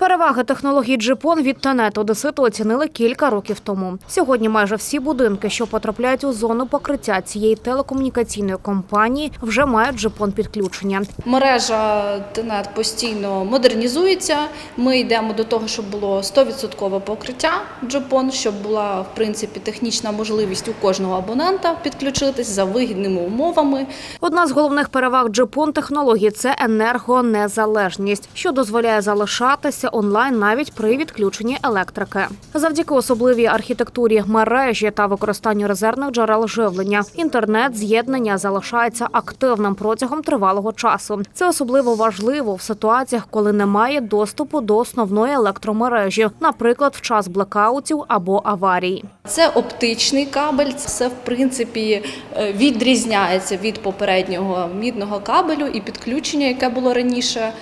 Переваги технологій Джипон від Тенет Одеситу оцінили кілька років тому. Сьогодні майже всі будинки, що потрапляють у зону покриття цієї телекомунікаційної компанії, вже мають Джипон підключення. Мережа ТНЕТ постійно модернізується. Ми йдемо до того, щоб було 100% покриття джопон, щоб була в принципі технічна можливість у кожного абонента підключитись за вигідними умовами. Одна з головних переваг Джипон технології це енергонезалежність, що дозволяє залишатися онлайн навіть при відключенні електрики. Завдяки особливій архітектурі мережі та використанню резервних джерел живлення. Інтернет з'єднання залишається активним протягом тривалого часу. Це особливо важливо в ситуаціях, коли немає доступу до основної електромережі, наприклад, в час блекаутів або аварій. Це оптичний кабель. Це в принципі е, відрізняється від попереднього мідного кабелю і підключення, яке було раніше.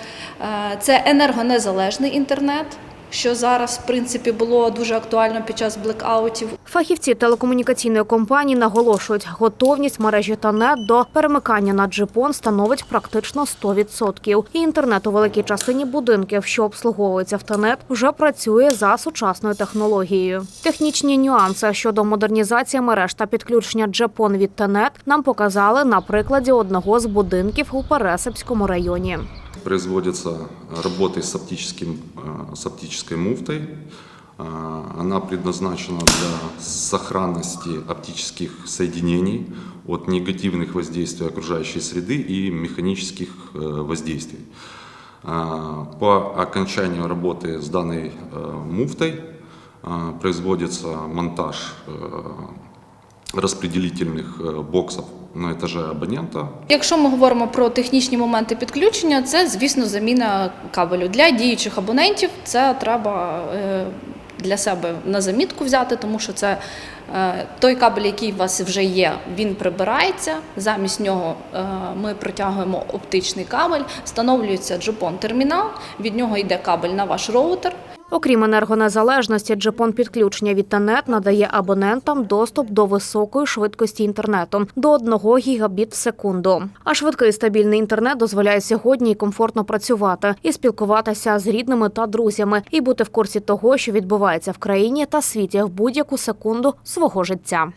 Е, Це енергонезалежний інтернет, що зараз в принципі було дуже актуально під час блекаутів. Фахівці телекомунікаційної компанії наголошують, готовність мережі Тенет до перемикання на джипон становить практично 100%. І інтернет у великій частині будинків, що обслуговуються в Тенет, вже працює за сучасною технологією. Технічні нюанси щодо модернізації мереж та підключення джепон від Тенет нам показали на прикладі одного з будинків у Пересипському районі Производятся работы с, оптическим, э, с оптической муфтой. Э, Она предназначена для сохранности оптических соединений от негативных воздействий окружающей среды и механических э, воздействий. Э, По окончанию работы с данной э, муфтой э, производится монтаж э, распределительных э, боксов на этаже абонента Якщо ми говоримо про технічні моменти підключення, це звісно заміна кабелю для діючих абонентів. Це треба е, для себе на замітку взяти, тому що це е, той кабель, який у вас вже є, він прибирається. Замість нього е, ми протягуємо оптичний кабель, встановлюється джипон термінал. Від нього йде кабель на ваш роутер. Окрім енергонезалежності, джепон підключення від Тенет надає абонентам доступ до високої швидкості інтернету до 1 гігабіт в секунду. А швидкий стабільний інтернет дозволяє сьогодні комфортно працювати і спілкуватися з рідними та друзями, і бути в курсі того, що відбувається в країні та світі в будь-яку секунду свого життя.